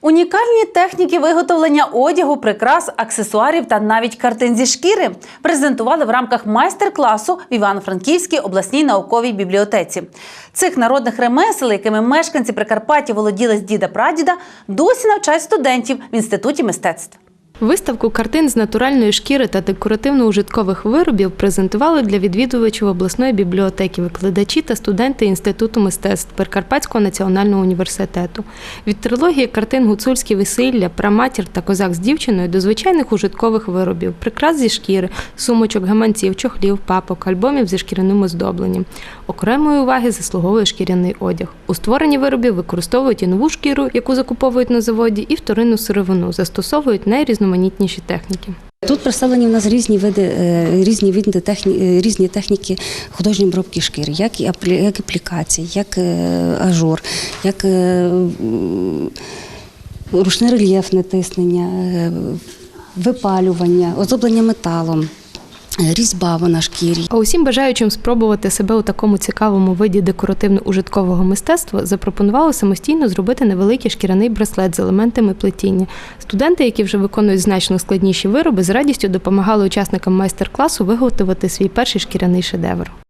Унікальні техніки виготовлення одягу, прикрас, аксесуарів та навіть картин зі шкіри презентували в рамках майстер-класу в Івано-Франківській обласній науковій бібліотеці. Цих народних ремесел, якими мешканці Прикарпаття володіли з діда-прадіда, досі навчають студентів в інституті мистецтв. Виставку картин з натуральної шкіри та декоративно-ужиткових виробів презентували для відвідувачів обласної бібліотеки, викладачі та студенти Інституту мистецтв Прикарпатського національного університету. Від трилогії картин Гуцульські весілля, Праматір та Козак з дівчиною до звичайних ужиткових виробів, прикрас зі шкіри, сумочок, гаманців, чохлів, папок, альбомів зі шкіряним оздобленням. Окремої уваги заслуговує шкіряний одяг. У створенні виробів використовують і нову шкіру, яку закуповують на заводі, і вторинну сировину, застосовують найрізноманітніші техніки. Тут представлені в нас різні види, е, різні види техні, е, різні техніки художньої обробки шкіри, як і як аплікації, як е, ажур, як ручне рельєфне тиснення, випалювання, оздоблення металом, різьба на шкірі. А усім бажаючим спробувати себе у такому цікавому виді декоративно-ужиткового мистецтва запропонували самостійно зробити невеликий шкіряний браслет з елементами плетіння. Студенти, які вже виконують значно складніші вироби, з радістю допомагали учасникам майстер-класу виготовити свій перший шкіряний шедевр.